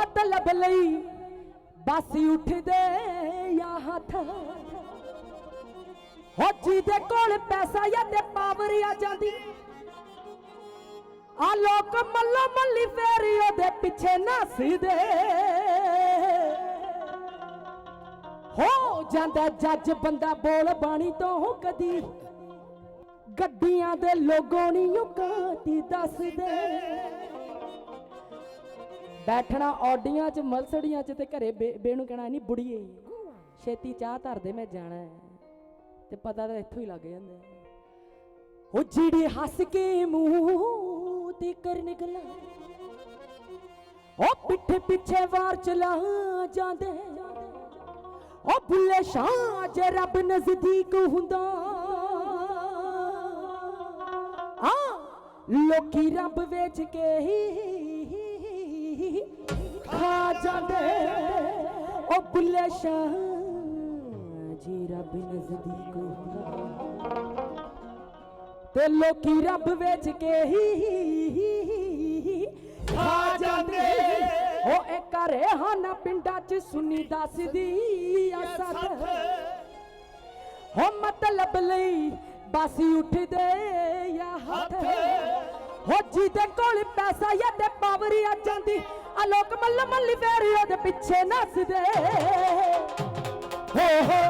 ਮਤਲਬ ਲਈ ਬਸ ਉੱਠਦੇ ਜਾਂ ਹੱਥ। ਹੋ ਜਿਹਦੇ ਕੋਲ ਪੈਸਾ ਜਾਂ ਤੇ ਪਾਵਰ ਆ ਜਾਂਦੀ। ਆ ਲੋਕ ਮੱਲੋ ਮੱਲੀ ਫੇਰੀ ਉਹਦੇ ਪਿੱਛੇ ਨੱਸਦੇ। ਹੋ ਜਾਂਦਾ ਜੱਜ ਬੰਦਾ ਬੋਲ ਬਾਣੀ ਤੋਂ ਕਦੀ। ਗੱਡੀਆਂ ਦੇ ਲੋਗੋ ਨਹੀਂ ਉਕਾਤੀ ਦੱਸਦੇ। ਬੈਠਣਾ ਆਡੀਆਂ 'ਚ, ਮਲਸੜੀਆਂ 'ਚ ਤੇ ਘਰੇ ਬੇ ਨੂੰ ਕਹਿਣਾ ਨਹੀਂ ਬੁੜੀਏ ਛੇਤੀ ਚਾਹ ਧਰ ਦੇ, ਮੈਂ ਜਾਣਾ ਹੈ। ਤੇ ਪਤਾ ਤਾਂ ਇੱਥੋਂ ਹੀ ਲੱਗ ਜਾਂਦਾ ਹੈ। ਉਹ ਜਿਹੜੀ ਹੱਸ ਕੇ ਮੂੰਹ ਤੇ ਕਰ ਨਿਕਲਾ, ਉਹ ਪਿੱਠੇ ਪਿੱਛੇ ਵਾਰ ਚਲਾ ਜਾਂਦੇ ਉਹ ਬੁੱਲੇ ਸ਼ਾਹ ਜੇ ਰੱਬ ਨਜ਼ਦੀਕ ਹੁੰਦਾ ਹਾਂ, ਲੋਕੀ ਰੱਬ ਵੇਚ ਕੇ ਹੀ ਖਾ ਜਾਂਦੇ। ਉਹ ਬੁੱਲੇ ਸ਼ਾਹ ਜੇ, ਰੱਬ ਨਜ਼ਦੀਕ ਹੁੰਦਾ। ਤੇ ਲੋਕੀ ਰੱਬ ਵੇਚ ਕੇ ਹੀ ਖਾ ਜਾਂਦੇ। ਉਹ ਇਹ ਘਰੇ ਹਾਨਾ, ਪਿੰਡਾਂ ਚ ਸੁਣੀ ਦੱਸਦੀ ਆ ਹੋ ਮਤਲਬ ਲਈ ਬਾਸੀ ਉੱਠਦੇ ਜਾਂ ਹੱਥ। ਹੋ ਜਿਹਦੇ ਕੋਲ ਪੈਸਾ ਜਾਂ ਤੇ ਪਾਵਰ ਆ ਜਾਂਦੀ ਆ ਲੋਕ ਮੱਲ ਮੱਲੀ ਫੇਰੀ ਉਹਦੇ ਪਿੱਛੇ ਨੱਸਦੇ ਹੋ ਹੋ।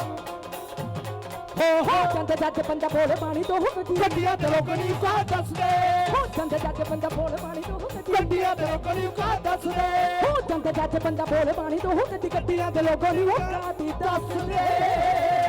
ਹੋ ਹੋ। ਚੰਦ ਜੱਜ ਬੰਦਾ ਬੋਲ ਬਾਣੀ ਤੋਂ ਹੋ ਗਦੀ ਗੱਡੀਆਂ ਤੇ ਲੋਕਾਂ ਨੂੰ ਕਾ ਦੱਸਦੇ। ਹੋ ਚੰਦ ਜੱਜ ਬੰਦਾ ਬੋਲ ਬਾਣੀ ਤੋਂ ਹੋ ਗਦੀ ਗੱਡੀਆਂ ਤੇ ਲੋਕਾਂ ਨੂੰ ਕਾ ਦੱਸਦੇ। ਹੋ ਚੰਦ ਜੱਜ ਬੰਦਾ ਬੋਲ ਬਾਣੀ ਤੋਂ ਹੋ ਗਦੀ ਗੱਡੀਆਂ ਦੇ ਲੋਗੋ ਨਹੀਂ ਹੋਕਾਤੀ ਦੱਸਦੇ।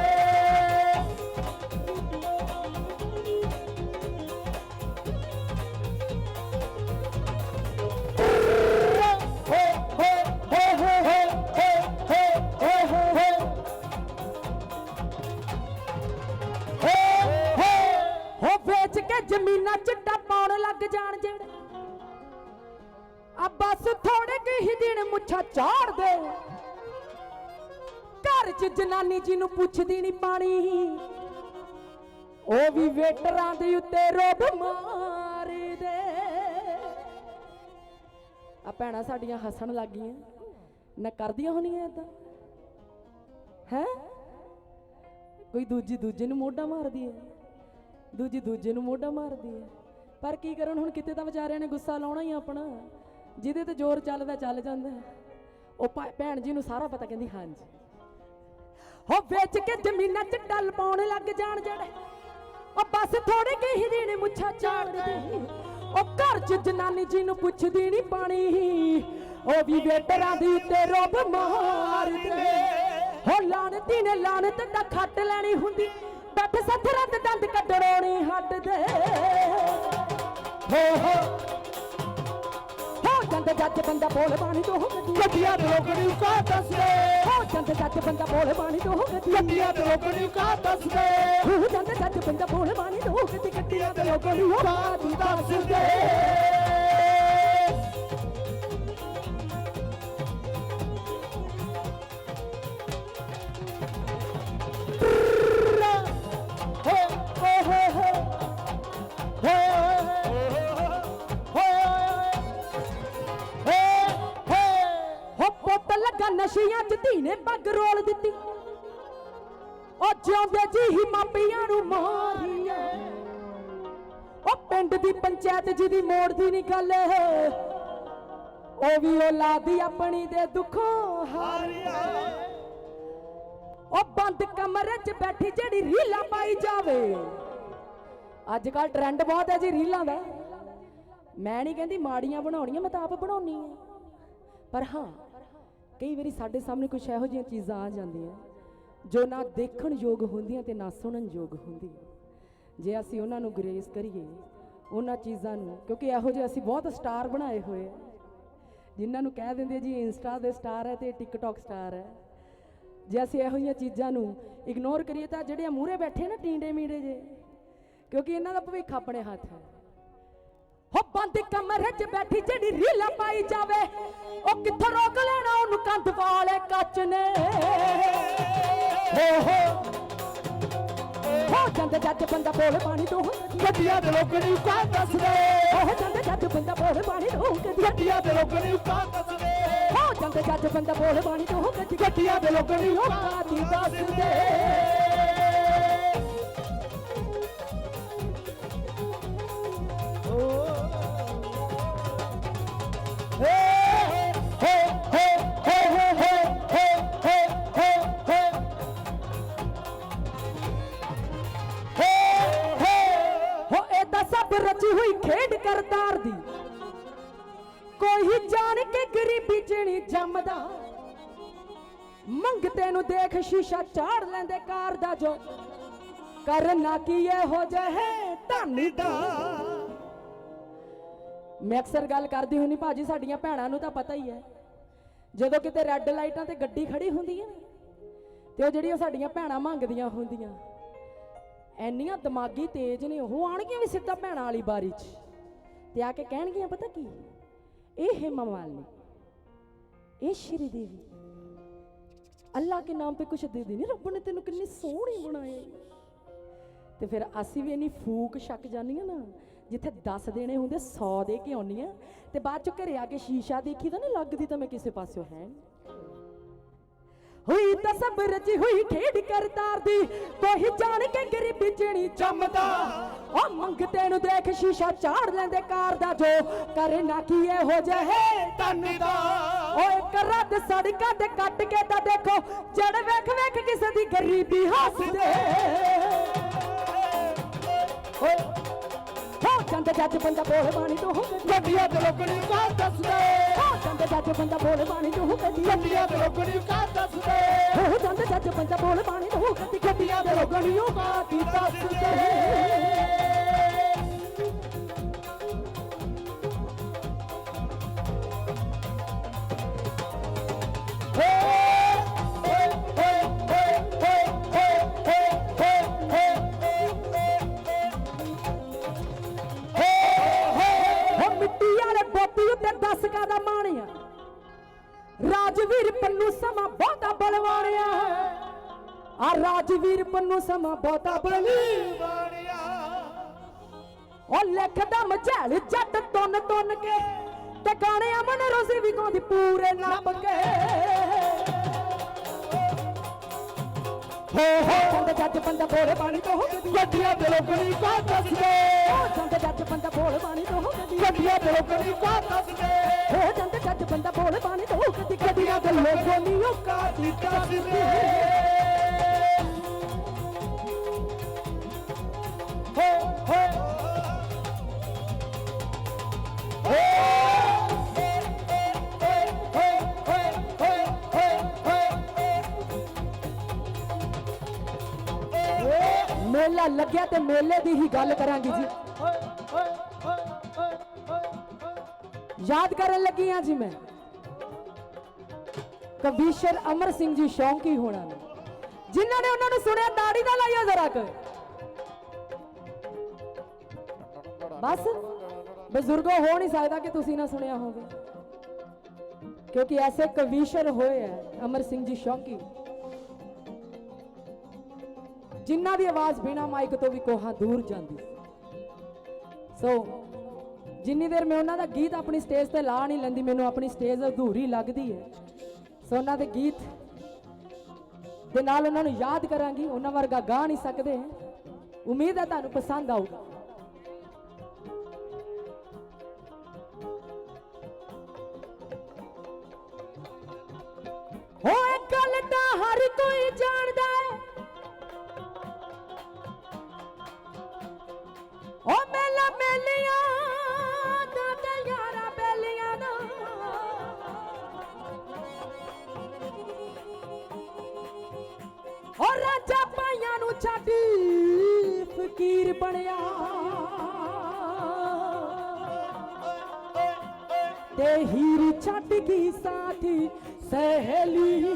ਦਿਨ ਝਾੜ ਦੇ। ਘਰ 'ਚ ਜਨਾਨੀ ਜੀ ਨੂੰ ਪੁੱਛਦੀ ਨਹੀਂ ਪਾਣੀ। ਉਹ ਵੀ ਵੇਟਰਾਂ ਦੇ ਉੱਤੇ ਰੋਬ ਮਾਰਦੇ ਆ ਭੈਣਾਂ ਸਾਡੀਆਂ ਹੱਸਣ ਲੱਗ ਗਈਆਂ ਨਾ ਕਰਦੀਆਂ ਹੋਣੀਆਂ ਏਦਾਂ ਹੈ? ਕੋਈ ਦੂਜੀ ਦੂਜੇ ਨੂੰ ਮੋਢਾ ਮਾਰਦੀ ਹੈ? ਦੂਜੀ ਦੂਜੇ ਨੂੰ ਮੋਢਾ ਮਾਰਦੀ ਹੈ? ਪਰ ਕੀ ਕਰਨ, ਹੁਣ ਕਿਤੇ ਤਾਂ ਵਿਚਾਰਿਆਂ ਨੇ ਗੁੱਸਾ ਲਾਉਣਾ ਹੀ ਆਪਣਾ। ਜਿਹਦੇ ਤੇ ਜ਼ੋਰ ਚੱਲਦਾ, ਚੱਲ ਜਾਂਦਾ। ਉਹ ਭਾ- ਭੈਣ ਜੀ ਨੂੰ ਸਾਰਾ ਪਤਾ ਕਹਿੰਦੀ, ਹਾਂਜੀ। ਹੋ ਵੇਚ ਕੇ ਜ਼ਮੀਨਾਂ 'ਚ ਡੱਲ ਪਾਉਣ ਲੱਗ ਜਾਣ ਜਿਹੜੇ। ਉਹ ਬਸ ਥੋੜੇ ਹੀ ਦਿਨ ਮੁੱਛਾਂ ਝਾੜਦੀ ਉਹ ਘਰ 'ਚ ਜਨਾਨੀ ਜੀ ਨੂੰ ਪੁੱਛਦੀ ਨਹੀਂ ਪਾਣੀ। ਉਹ ਵੀ ਵੇਟਰਾਂ ਦੀ ਉੱਤੇ ਰੋਬ ਮਾਰਦੇ ਹੋ ਲਾਣਤੀ ਨੇ ਲਾਣਤ ਦਾ ਖੱਟ ਲੈਣੀ ਹੁੰਦੀ। ਬੱਠ ਸੱਥਰਾਂ ਤੇ ਦੰਦ ਕੱਢਣੋਣੀ ਹੱਟਦੇ। ਹੋ ਹੋ ਜੰਦ ਜੱਜ ਬੰਦਾ ਬੋਲ ਬਾਣੀ ਤੋਂ ਗੱਡੀਆਂ ਤੇ ਲੋਕਾਂ ਨੂੰ ਕਾ ਦੱਸਦੇ। ਹੋ ਜੰਦ ਜੱਜ ਬੰਦਾ ਬੋਲ ਬਾਣੀ ਤੋਂ ਗੱਡੀਆਂ ਤੇ ਲੋਕਾਂ ਨੂੰ ਕਾ ਦੱਸਦੇ। ਹੋ ਜੰਦ ਜੱਜ ਬੰਦਾ ਬੋਲ ਬਾਣੀ ਤੋਂ ਗੱਡੀਆਂ ਤੇ ਲੋਕਾਂ ਨੂੰ ਕਾ ਦੱਸਦੇ। ਨਸ਼ਿਆਂ ਪੱਗ ਰੋਲ ਦਿੱਤੀ। ਉਹ ਜਿਉਂਦੇ ਜੀ ਹੀ ਮਾਪਿਆਂ ਨੂੰ ਮਾਰੀਆ। ਉਹ ਪਿੰਡ ਦੀ ਪੰਚਾਇਤ ਜਿਹਦੀ ਮੋੜਦੀ ਨਹੀਂ ਗੱਲ। ਉਹ ਵੀ ਔਲਾਦੀ ਆਪਣੀ ਦੇ ਦੁੱਖੋਂ ਹਾਰੀਆ। ਉਹ ਬੰਦ ਕਮਰੇ 'ਚ ਬੈਠੀ ਜਿਹੜੀ ਰੀਲਾਂ ਪਾਈ ਜਾਵੇ। ਅੱਜ ਕੱਲ ਟ੍ਰੈਂਡ ਬਹੁਤ ਹੈ ਜੀ ਰੀਲਾਂ ਦਾ। ਮੈਂ ਨਹੀਂ ਕਹਿੰਦੀ ਮਾੜੀਆਂ ਬਣਾਉਣੀਆਂ, ਮੈਂ ਤਾਂ ਆਪ ਬਣਾਉਣੀ ਆ। ਪਰ ਹਾਂ ਕਈ ਵਾਰੀ ਸਾਡੇ ਸਾਹਮਣੇ ਕੁਝ ਇਹੋ ਜਿਹੀਆਂ ਚੀਜ਼ਾਂ ਆ ਜਾਂਦੀਆਂ। ਜੋ ਨਾ ਦੇਖਣ ਯੋਗ ਹੁੰਦੀਆਂ ਤੇ ਨਾ ਸੁਣਨ ਯੋਗ ਹੁੰਦੀਆਂ। ਜੇ ਅਸੀਂ ਉਹਨਾਂ ਨੂੰ ਗ੍ਰੇਸ ਕਰੀਏ, ਉਹਨਾਂ ਚੀਜ਼ਾਂ ਨੂੰ, ਕਿਉਂਕਿ ਇਹੋ ਜਿਹੇ ਅਸੀਂ ਬਹੁਤ ਸਟਾਰ ਬਣਾਏ ਹੋਏ ਆ। ਜਿਨ੍ਹਾਂ ਨੂੰ ਕਹਿ ਦਿੰਦੇ ਜੀ, ਇੰਸਟਾ ਦੇ ਸਟਾਰ ਹੈ ਤੇ ਟਿਕਟੌਕ ਸਟਾਰ ਹੈ। ਜੇ ਅਸੀਂ ਇਹੋ ਜਿਹੀਆਂ ਚੀਜ਼ਾਂ ਨੂੰ ਇਗਨੋਰ ਕਰੀਏ ਤਾਂ ਜਿਹੜੇ ਮੂਹਰੇ ਬੈਠੇ ਨਾ ਟੀਂਡੇ ਮੀਂਡੇ ਜੇ ਕਿਉਂਕਿ ਇਹਨਾਂ ਦਾ ਭਵਿੱਖ ਆਪਣੇ ਹੱਥ ਹੈ। ਬੰਦ ਕਮਰੇ 'ਚ ਬੈਠੀ ਜਿਹੜੀ ਰੀਲਾ ਪਾਈ ਜਾਵੇ ਉਹ ਕਿੱਥੋਂ ਰੋਕ ਲੈਣਾ? ਉਹਨੂੰ ਕੰਧ ਵਾਲੇ ਕੱਚ ਨੇ। ਹੋ ਹੋ ਹੋ ਜਾਂਦੇ ਜੱਜ ਬੰਦਾ ਬੋਲ ਪਾਣੀ ਤੋਂ ਗੱਡੀਆਂ ਤੇ ਲੋਕਾਂ ਨੂੰ ਕਾ ਦੱਸਦੇ। ਹੋ ਜਾਂਦੇ ਜੱਜ ਬੰਦਾ ਬੋਲ ਪਾਣੀ ਤੋਂ ਗੱਡੀਆਂ ਤੇ ਲੋਕਾਂ ਨੂੰ ਕਾ ਦੱਸਦੇ। ਹੋ ਜਾਂਦੇ ਜੱਜ ਬੰਦਾ ਬੋਲ ਬਾਣੀ ਤੋਂ ਗੱਡੀਆਂ ਦੇ ਲੋਕਾਂ ਦੀ ਔਕਾਤ ਹੀ ਦੱਸਦੇ। ਕਰਨਾ ਕੀ ਇਹੋ ਜਿਹੇ ਧਨ ਦਾ। ਮੈਂ ਅਕਸਰ ਗੱਲ ਕਰਦੀ ਹੁੰਨੀ ਭਾਜੀ ਸਾਡੀਆਂ ਭੈਣਾਂ ਨੂੰ ਤਾਂ ਪਤਾ ਹੀ ਹੈ। ਜਦੋਂ ਕਿਤੇ ਰੈੱਡ ਲਾਈਟਾਂ ਤੇ ਗੱਡੀ ਖੜੀ ਹੁੰਦੀ ਹੈ ਤੇ ਉਹ ਜਿਹੜੀਆਂ ਸਾਡੀਆਂ ਭੈਣਾਂ ਮੰਗਦੀਆਂ ਹੁੰਦੀਆਂ ਐਨੀਆਂ ਦਿਮਾਗੀ ਤੇਜ਼ ਨੇ, ਉਹ ਆਣਗੀਆਂ ਵੀ ਸਿੱਧਾ ਭੈਣਾਂ ਵਾਲੀ ਬਾਰੀ 'ਚ। ਤੇ ਆ ਕੇ ਕਹਿਣਗੀਆਂ, ਪਤਾ ਕੀ? ਇਹ ਹਿਮਾ ਮਾਲਿਨੀ ਇਹ ਸ਼੍ਰੀ ਦੇਵੀ। ਅੱਲਾ ਕੇ ਨਾਮ ਤੇ ਕੁਛ ਦੇ ਦੇ ਰੱਬ ਨੇ ਤੈਨੂੰ ਕਿੰਨੀ ਸੋਹਣੀ ਬਣਾਇਆ ਈ। ਤੇ ਫਿਰ ਅਸੀਂ ਵੀ ਇੰਨੀ ਫੂਕ ਛੱਕ ਜਾਂਦੀਆਂ ਨਾ, ਜਿੱਥੇ 10 ਦੇਣੇ ਹੁੰਦੇ 100 ਦੇ ਕੇ ਆਉਂਦੀਆਂ ਤੇ ਬਾਅਦ ਚ ਘਰੇ ਆ ਕੇ ਸ਼ੀਸ਼ਾ ਦੇਖੀ ਤਾਂ ਨਹੀਂ ਲੱਗਦੀ ਤਾਂ ਮੈਂ ਕਿਸੇ ਪਾਸਿਓਂ ਹੈ ਹੋਈ ਤਾਂ ਸਭ ਰਚੀ ਹੋਈ ਖੇਡ ਕਰਤਾਰ ਦੀ, ਕੋਈ ਜਾਣ ਕੇ ਗਰੀਬੀ ਚਣੀ ਜੰਮਦਾ। ਉਹ ਮੰਗਤੇ ਨੂੰ ਦੇਖ ਸ਼ੀਸ਼ਾ ਝਾੜ ਲੈਂਦੇ ਕਾਰ ਦਾ ਜੋ, ਕਰੇ ਨਾ ਕੀ ਇਹੋ ਜਿਹੇ ਧਨ ਦਾ। ਓਏ ਕਰਦ ਸੜਕਾਂ ਤੇ ਕੱਟ ਕੇ ਤਾਂ ਦੇਖੋ ਜੜ ਵੇਖ ਵੇਖ ਕਿਸੇ ਦੀ ਗਰੀਬੀ ਹੱਸਦੇ। ਓਏ ਹੋ ਜਾਂਦੇ ਜੱਜ ਬੰਦਾ ਬੋਲ ਬਾਣੀ ਤੋਂ ਹੋ ਗਈ। ਗੱਡੀਆਂ ਦੇ ਲੋਕਾਂ ਦੀ ਔਕਾਤ ਦੱਸਦੇ। ਹੋ ਜਾਂਦੇ ਜੱਜ ਬੰਦਾ ਬੋਲ ਬਾਣੀ ਤੋਂ ਹੋ ਗਈ। ਗੱਡੀਆਂ ਦੇ ਲੋਕਾਂ ਦੀ ਔਕਾਤ ਦੱਸਦੇ। ਹੋ ਜਾਂਦੇ ਜੱਜ ਬੰਦਾ ਬੋਲ ਬਾਣੀ ਤੋਂ ਹੋ ਗਈ। ਗੱਡੀਆਂ ਦੇ ਲੋਕਾਂ ਦੀ ਔਕਾਤ ਹੀ ਦੱਸਦੇ। ਰਾਜਵੀਰ ਪੰਨੂ ਸਮਾਂ ਬਹੁਤਾ ਬਲਵਾਣਿਆ ਆ ਰਾਜਵੀਰ ਪੰਨੂ ਸਮਾਂ ਬਹੁਤਾ ਬਲੀ ਉਹ ਲਿਖਦਾ ਮਝੈਲ ਜੱਟ ਤੁੰਨ ਤੁੰਨ ਕੇ ਤੇ ਗਾਣੇ ਅਮਨ ਰੋਜ਼ੀ ਵੀ ਗਾਉਂਦੀ ਪੂਰੇ ਨੱਪ ਕੇ ਹੋ ਹੋ ਜਾਂਦੇ ਬੰਦਾ ਬੋਲੇ ਬਾਣੀ ਤੋਂ ਗੱਡੀਆਂ ਦੇ ਲੋਕਾਂ ਦੀ ਦੱਸਦੇ ਹੋ ਜਾਂਦੇ ਜੱਜ ਬੰਦਾ ਬੋਲੇ ਬਾਣੀ ਤੋਂ ਹੋ ਗਈ ਗੱਡੀਆਂ ਦੇ ਲੋਕਾਂ ਦੀ ਔਕਾਤ ਦੱਸਦੇ ਹੋ ਜਾਂਦੇ ਜੱਜ ਬੰਦਾ ਬੋਲੇ ਬਾਣੀ ਤੋਂ ਹੋ ਗਈ ਗੱਡੀਆਂ ਦੇ ਲੋਕਾਂ ਦੀ ਔਕਾਤ ਹੀ ਦੱਸਦੇ ਹੋ। ਹੋ ਮੇਲਾ ਲੱਗਿਆ ਤੇ ਮੇਲੇ ਦੀ ਹੀ ਗੱਲ ਕਰਾਂਗੀ ਜੀ। ਯਾਦ ਕਰਨ ਲੱਗੀ ਹਾਂ ਜੀ ਮੈਂ। ਕਵੀਸ਼ਰ ਅਮਰ ਸਿੰਘ ਜੀ ਸ਼ੌਂਕੀ ਹੋਣਾ ਨੇ। ਜਿਨ੍ਹਾਂ ਨੇ ਉਹਨਾਂ ਨੂੰ ਸੁਣਿਆ, ਦਾੜੀ ਦਾ ਲਾਇਓ ਜ਼ਰਾ ਕੁ। ਬਸ, ਬਜ਼ੁਰਗੋ, ਹੋ ਨਹੀਂ ਸਕਦਾ ਕਿ ਤੁਸੀਂ ਨਾ ਸੁਣਿਆ ਹੋਵੇ। ਕਿਉਂਕਿ ਐਸੇ ਕਵੀਸ਼ਰ ਹੋਏ ਹੈ ਅਮਰ ਸਿੰਘ ਜੀ ਸ਼ੌਂਕੀ। ਜਿਨ੍ਹਾਂ ਦੀ ਆਵਾਜ਼ ਬਿਨਾ ਮਾਈਕ ਤੋਂ ਵੀ ਕੋਹਾਂ ਦੂਰ ਜਾਂਦੀ। ਸੋ ਜਿੰਨੀ ਦੇਰ ਮੈਂ ਉਹਨਾਂ ਦਾ ਗੀਤ ਆਪਣੀ ਸਟੇਜ ਤੇ ਲਾ ਨਹੀਂ ਲੈਂਦੀ, ਮੈਨੂੰ ਆਪਣੀ ਸਟੇਜ ਅਧੂਰੀ ਲੱਗਦੀ ਹੈ ਸੋ ਉਹਨਾਂ ਦੇ ਗੀਤ ਦੇ ਨਾਲ ਉਹਨਾਂ ਨੂੰ ਯਾਦ ਕਰਾਂਗੀ, ਉਹਨਾਂ ਵਰਗਾ ਗਾ ਨਹੀਂ ਸਕਦੇ। ਉਮੀਦ ਹੈ ਤੁਹਾਨੂੰ ਪਸੰਦ ਆਊਗਾ। ਹੋਏ ਗੱਲ ਤਾਂ ਹਰ ਕੋਈ ਜਾਣਦਾ ਰਾਜਾ ਪਾਈਆਂ ਨੂੰ ਛੱਡ ਫਕੀਰ ਬਣਿਆ। ਤੇ ਹੀਰ ਛੱਡ ਗਈ ਸਾਥੀ ਸਹੇਲੀਆਂ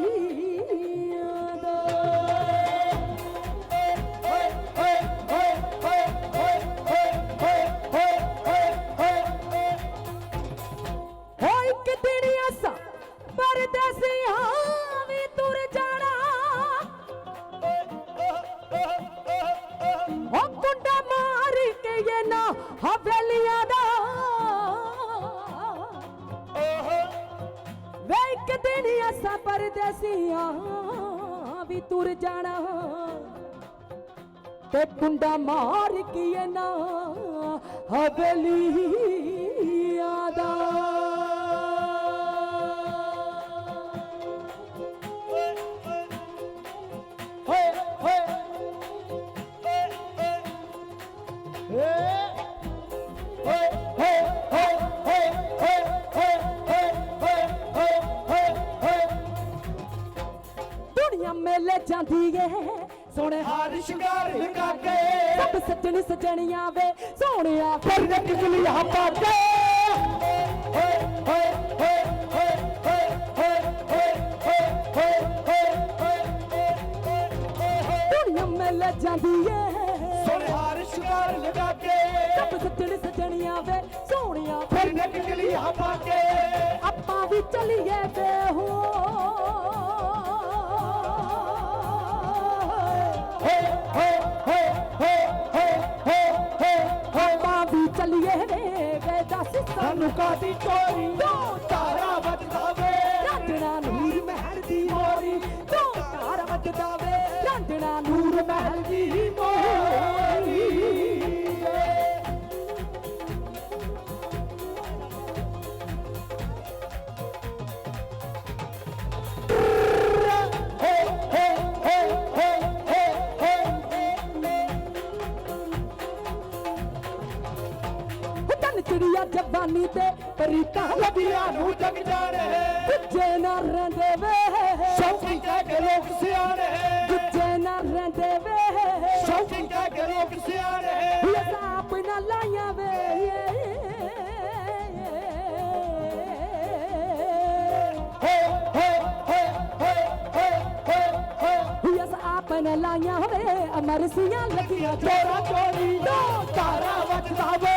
ਸ਼ਿੰਗਾਰ ਲਗਾ ਕੇ। ਸਭ ਸੱਜਣ ਸੱਜਣੀਆਂ ਵੇ ਸੋਹਣਿਆ ਫਿਰ ਨਿਕਲੀਆਂ ਪਾ ਕੇ ਹੋਏ ਹੋਏ ਹੋਏ ਹੋਏ ਹੋਏ ਹੋਏ ਹੋਏ ਹੋਏ ਹੋਏ ਹੋਏ ਦੁਨੀਆ ਮੇਲੇ ਜਾਂਦੀ ਏ। ਸੋਨੇ ਹਾਰ ਸ਼ਿੰਗਾਰ ਲਗਾ ਕੇ। ਸਭ ਸੱਜਣ ਸੱਜਣੀਆਂ ਵੇ ਸੋਹਣਿਆ ਫਿਰ ਨਿਕਲੀਆਂ ਪਾ ਕੇ ਆਪਾਂ ਵੀ ਚੱਲੀਏ ਵੇ ਹੋ ਸਾਨੂੰ ਸਾਨੂੰ ਕਾਦੀ ਚੋਰੀ? ਦੋ ਤਾਰਾ ਵੱਜਦਾ ਵੇ ਰਾਂਝਣਾ ਨੂਰ ਮਹਿਲ ਦੀ ਮੋਰੀ। ਦੋ ਤਾਰ ਵੱਜਦਾ ਵੇ ਰਾਂਝਣਾ ਨੂਰ ਨੂਰ ਮਹਿਲ ਦੀ ਮੋਰੀ। ਨਾ ਲਾਇਆ ਵੇ ਅਮਰਸੀਆਂ ਲੱਗੀਆਂ ਚੋਰਾ ਚੋਰੀ ਦੋ ਤਾਰਾ ਵੱਜਦਾ ਵੇ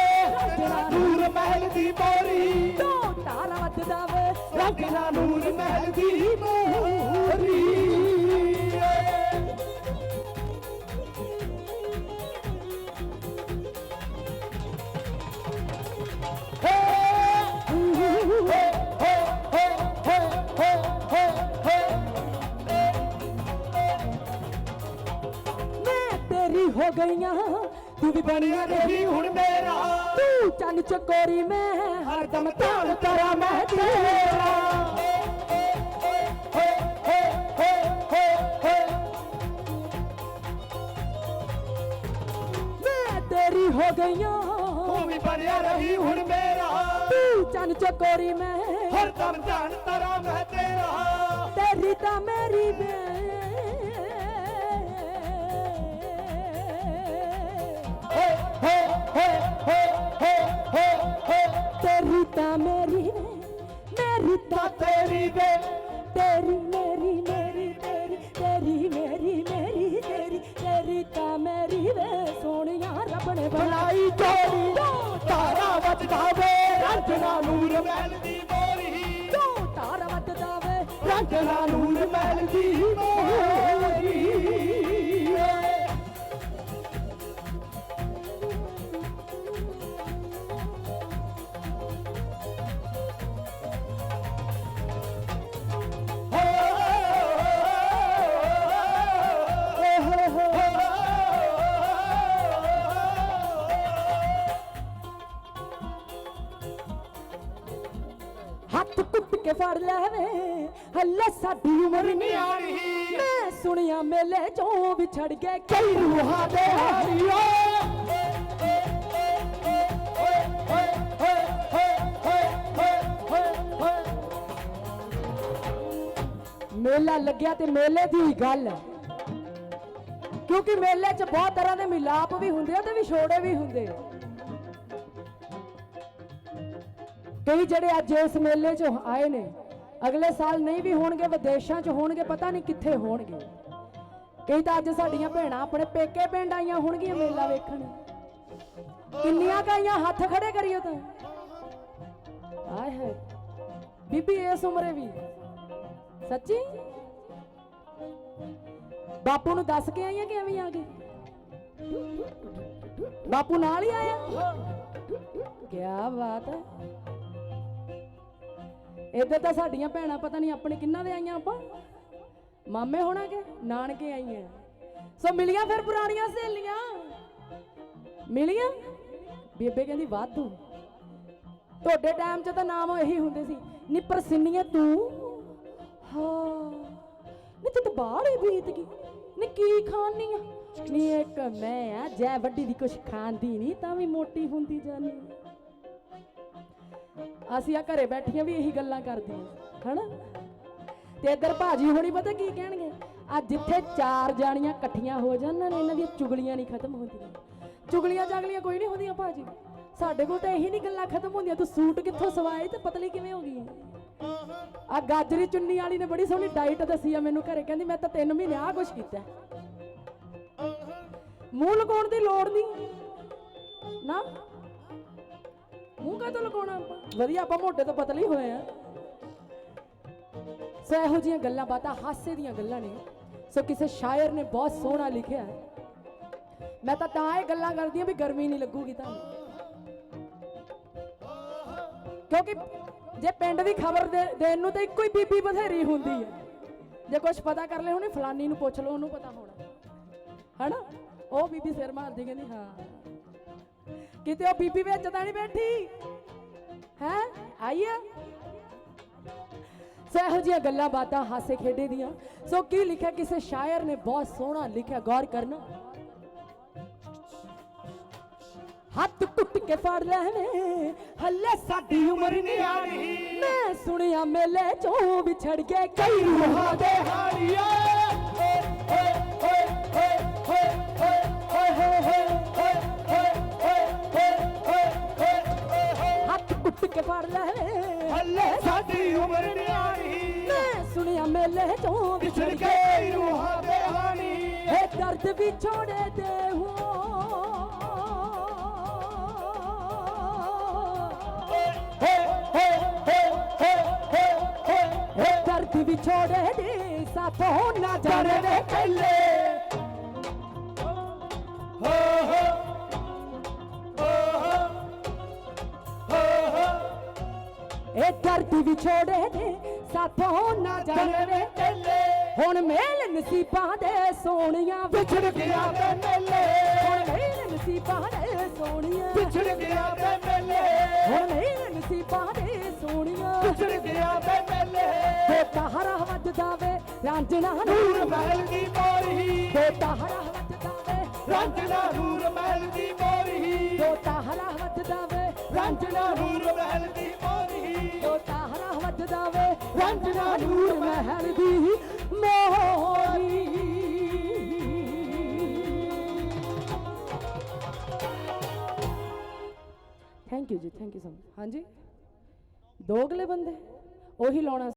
ਨੂਰ ਮਹਿਲ ਦੀ ਮੋਰੀ ਦੋ ਤਾਰਾ ਵੱਜਦਾ ਵੇ ਰੰਗ ਨੂਰ ਮਹਿਲ ਦੀ ਮੋਰੀ ਹੋ ਗਈਆਂ ਤੂੰ ਵੀ ਬਣਿਆ ਰਹੀ ਰਹੀ ਹੁਣ ਮੇਰਾ ਤੂੰ ਚੰਨ ਚਕੋਰੀ ਮੈਂ ਹਰਦਮ ਧਿਆਨ ਕਰਾਂ ਮੈਂ ਤੇਰਾ ਮੈਂ ਤੇਰੀ ਹੋ ਗਈਆਂ ਤੂੰ ਵੀ ਬਣਿਆ ਰਹੀ ਹੁਣ ਮੇਰਾ ਤੂੰ ਚੰਨ ਚਕੋਰੀ ਮੈਂ ਹਰ ਦਮ ਧਿਆਨ ਤਰਾ ਮੈਂ ਤੇਰਾ ਤੇਰੀ ਤਾਂ ਮੇਰੀ ਵੇ ਤੇਰੀ ਵੇ ਤੇਰੀ ਮੇਰੀ ਮੇਰੀ ਤੇਰੀ ਤੇਰੀ ਮੇਰੀ ਮੇਰੀ ਤੇਰੀ ਤੇਰੀ ਤਾਂ ਮੇਰੀ ਵੇ ਸੋਹਣੀਆਂ ਰੱਬ ਨੇ ਬਣਾਈ ਜੋੜੀ। ਤਾਰਾ ਵੱਜਦਾ ਵੇ ਰੰਜਨਾ ਨੂਰ ਮਹਿਲ ਦੀ ਮੋਰੀ ਦੋ ਤਾਰ ਵੱਜਦਾ ਵੇ ਰੰਜਨਾ ਨੂਰ ਮਹਿਲ ਦੀ ਮੋਰੀ ਫੜ ਲੈਵੇ। ਹੱਲੇ ਸਾਡੀ ਉਮਰ ਨਿਆਣੀ ਮੈਂ ਸੁਣਿਆ ਮੇਲੇ ਚੋਂ ਵਿਛੜ ਗਏ ਕਈ ਰੂਹਾਂ ਦੇ ਹਾਰੀਓ ਮੇਲਾ ਲੱਗਿਆ ਤੇ ਮੇਲੇ ਦੀ ਗੱਲ। ਹੈ ਕਿਉਂਕਿ ਮੇਲੇ 'ਚ ਬਹੁਤ ਤਰ੍ਹਾਂ ਦੇ ਮਿਲਾਪ ਵੀ ਹੁੰਦੇ ਆ ਤੇ ਵਿਛੋੜੇ ਵੀ ਹੁੰਦੇ ਆ। ਕਈ ਜਿਹੜੇ ਅੱਜ ਇਸ ਮੇਲੇ 'ਚ ਆਏ ਨੇ, ਅਗਲੇ ਸਾਲ ਨਹੀਂ ਵੀ ਹੋਣਗੇ, ਵਿਦੇਸ਼ਾਂ 'ਚ ਹੋਣਗੇ, ਪਤਾ ਨਹੀਂ ਕਿੱਥੇ ਹੋਣਗੇ। ਕਈ ਤਾਂ ਅੱਜ ਸਾਡੀਆਂ ਭੈਣਾਂ ਆਪਣੇ ਪੇਕੇ ਪਿੰਡ ਆਈਆਂ ਹੋਣਗੀਆਂ ਮੇਲਾ ਵੇਖਣ। ਕਿੰਨੀਆਂ ਕਾਈਆਂ ਹੱਥ ਖੜੇ ਕਰੀਓ ਤਾਂ। ਆਏ ਹੈ ਬੀਬੀ ਇਸ ਉਮਰੇ ਵੀ। ਸੱਚੀ? ਬਾਪੂ ਨੂੰ ਦੱਸ ਕੇ ਆਈਆਂ ਕਿ ਐਵੇਂ ਆ ਗਏ? ਬਾਪੂ ਨਾਲ ਹੀ ਆਇਆ? ਕੀ ਬਾਤ ਹੈ। ਇੱਧਰ ਤਾਂ ਸਾਡੀਆਂ ਭੈਣਾਂ ਪਤਾ ਨਹੀਂ ਆਪਣੇ ਕਿੰਨਾ ਦੇ ਆਈਆਂ ਆਪਾਂ? ਮਾਮੇ ਹੋਣਾ ਕੇ ਨਾਨਕੇ ਆਈਆਂ। ਸੋ ਮਿਲੀਆਂ ਫਿਰ ਪੁਰਾਣੀਆਂ ਸਹੇਲੀਆਂ। ਮਿਲੀਆਂ? ਬੇਬੇ ਕਹਿੰਦੀ, ਵਾਧੂ। ਤੁਹਾਡੇ ਟਾਈਮ 'ਚ ਤਾਂ ਨਾਮ ਇਹੀ ਹੁੰਦੇ ਸੀ। ਨੀ ਪ੍ਰਸਿੰਨੀਏ ਤੂੰ? ਹਾਂ। ਨੀ ਤੂੰ ਤਾਂ ਬਾਹਰ ਬੀਤ ਗਈ। ਨੀ ਕੀ ਖਾਣੀ ਆ? ਨੀ ਇੱਕ ਮੈਂ ਆ, ਜੈ ਵੱਡੀ ਦੀ ਕੁਛ ਖਾਂਦੀ ਨਹੀਂ ਤਾਂ ਵੀ ਮੋਟੀ ਹੁੰਦੀ ਜਾਨੀ ਅਸੀਂ ਆ ਘਰੇ ਬੈਠੀਆਂ ਵੀ ਇਹੀ ਗੱਲਾਂ ਕਰਦੀਆਂ। ਹਨਾ? ਤੇ ਇੱਧਰ ਭਾਜੀ ਹੋਣੀ ਪਤਾ ਕੀ ਕਹਿਣਗੇ? ਆ ਜਿੱਥੇ ਚਾਰ ਜਾਣੀਆਂ ਇਕੱਠੀਆਂ ਹੋ ਜਾਣ ਨਾ, ਇਹਨਾਂ ਦੀਆਂ ਚੁਗਲੀਆਂ ਨਹੀਂ ਖਤਮ ਹੁੰਦੀਆਂ। ਚੁਗਲੀਆਂ ਜਾਗਲੀਆਂ ਕੋਈ ਨਹੀਂ ਹੁੰਦੀਆਂ ਭਾਜੀ। ਸਾਡੇ ਕੋਲ ਤਾਂ ਇਹੀ ਨਹੀਂ ਗੱਲਾਂ ਖਤਮ ਹੁੰਦੀਆਂ। ਤੂੰ ਸੂਟ ਕਿੱਥੋਂ ਸਵਾਏ ਤੇ ਪਤਲੀ ਕਿਵੇਂ ਹੋ ਗਈ? ਆ ਗਾਜਰੀ ਚੁੰਨੀ ਵਾਲੀ ਨੇ ਬੜੀ ਸੋਹਣੀ ਡਾਈਟ ਦੱਸੀ ਆ ਮੈਨੂੰ ਘਰੇ। ਕਹਿੰਦੀ ਮੈਂ ਤਾਂ 3 ਮਹੀਨੇ ਆ ਕੁਛ ਕੀਤਾ। ਮੂੰਹ ਲਗਾਉਣ ਦੀ ਲੋੜ ਨਹੀਂ। ਨਾ? ਮੂੰਹ ਕਾਹਤੋਂ ਲਗਾਉਣਾ ਆਪਾਂ? ਵਧੀਆ, ਆਪਾਂ ਮੋਟੇ ਤੋਂ ਪਤਲੇ ਹੀ ਹੋਏ ਆ। ਸੋ ਇਹੋ ਜਿਹੀਆਂ ਗੱਲਾਂ ਬਾਤਾਂ, ਹਾਸੇ ਦੀਆਂ ਗੱਲਾਂ ਨੇ। ਸੋ ਕਿਸੇ ਸ਼ਾਇਰ ਨੇ ਬਹੁਤ ਸੋਹਣਾ ਲਿਖਿਆ ਮੈਂ ਤਾਂ ਤਾਂ ਇਹ ਗੱਲਾਂ ਕਰਦੀ ਆ ਵੀ ਗਰਮੀ ਨਹੀਂ ਲੱਗੂਗੀ ਤੁਹਾਨੂੰ ਕਿਉਂਕਿ ਜੇ ਪਿੰਡ ਦੀ ਖਬਰ ਦੇਣ ਨੂੰ ਤਾਂ ਇੱਕੋ ਹੀ ਬੀਬੀ ਬਥੇਰੀ ਹੁੰਦੀ ਹੈ। ਜੇ ਕੁਝ ਪਤਾ ਕਰ ਲੈ ਉਹਨੇ ਫਲਾਨੀ ਨੂੰ ਪੁੱਛ ਲਓ, ਉਹਨੂੰ ਪਤਾ ਹੋਣਾ। ਹਨਾ? ਉਹ ਬੀਬੀ ਸਿਰ ਮਾਰਦੀ, ਕਹਿੰਦੀ, ਹਾਂ। ਕਿਤੇ ਉਹ ਬੀਬੀ ਵਿੱਚ ਤਾਂ ਨਹੀਂ ਬੈਠੀ। ਹੈ? ਆਈ ਆ ਸੋ ਇਹੋ ਜਿਹੀਆਂ ਗੱਲਾਂ ਬਾਤਾਂ ਹਾਸੇ ਖੇਡੇ ਦੀਆਂ। ਸੋ ਕੀ ਲਿਖਿਆ? ਕਿਸੇ ਸ਼ਾਇਰ ਨੇ ਬਹੁਤ ਸੋਹਣਾ ਲਿਖਿਆ, ਗੌਰ ਕਰਨਾ। ਹੱਥ ਟੁੱਟ ਕੇ ਫੜ ਲੈਣੇ, ਹੱਲੇ ਸਾਡੀ ਉਮਰ ਨਿਆਣੀ ਮੈਂ ਸੁਣਿਆ ਮੇਲੇ ਚੋਂ ਵਿਛੜ ਕੇ ਕਈ ਰੂਹਾਂ ਦੇ ਹਾਰੀਏ। ਟਿੱਕੇ ਫੜ ਲੈ। ਹੱਲੇ ਸਾਡੀ ਉਮਰ ਨਿਆਣੀ ਮੈਂ ਸੁਣਿਆ ਮੇਲੇ ਤੋਂ ਵਿਛੜ ਕੇ ਰੂਹਾਂ ਬੇਹਾਨੀ ਏ ਦਰਦ ਵਿਛੋੜੇ ਦੇ ਹੋ। ਦਰਦ ਵਿਛੋੜੇ ਦੇ ਸਾਥੋਂ ਨਾ ਡਰਦੇ ਕੱਲੇ ਇਹ ਦਰਦ ਵਿਛੋੜੇ ਦੇ ਸਾਥੋਂ ਨਾ ਜਾਣੇ ਵੇ ਹੁਣ ਮੇਲ ਨਸੀਬਾਂ ਦੇ ਸੋਹਣੀਆਂ ਵਿਛੜ ਗਿਆ ਤੇ ਮੇਲੇ। ਹੁਣ ਮੇਲ ਨਸੀਬਾਂ ਦੇ ਸੋਹਣੀਆਂ। ਵਿਛੜ ਗਿਆ ਤੇ ਮੇਲੇ। ਹੁਣ ਮੇਲ ਨਸੀਬਾਂ ਦੇ ਸੋਹਣੀਆਂ। ਵਿਛੜ ਗਿਆ ਤੇ ਮੇਲੇ। ਤੇ ਤਾਹਰਾ ਵੱਜਦਾ ਵੇ ਰਾਂਝਣਾ ਨੂਰ ਮਹਿਲ ਦੀ ਮੋਰੀ ਤੇ ਤਾਹਰਾ ਵੱਜਦਾ ਵੇ ਰੰਜਨਾ ਨੂਰ ਮਹਿਲ ਦੀ ਮੋਰੀ ਤੇ ਤਾਹਰਾ ਵੱਜਦਾ ਵੇ ਰੰਜਨਾ ਨੂਰ ਮਹਿਲ ਦੀ ਮੋਰੀ ਤੇ ਵੱਜਦਾ ਵੇ ਰਾਂਝਣਾ ਨੂਰ ਮਹਿਲ ਦੀ ਮੋਹਰੀ। ਥੈਂਕ ਯੂ ਜੀ ਥੈਂਕ ਯੂ ਸੋ ਮਚ ਹਾਂਜੀ? ਦੋਗਲੇ ਬੰਦੇ, ਉਹੀ ਲਾਉਣਾ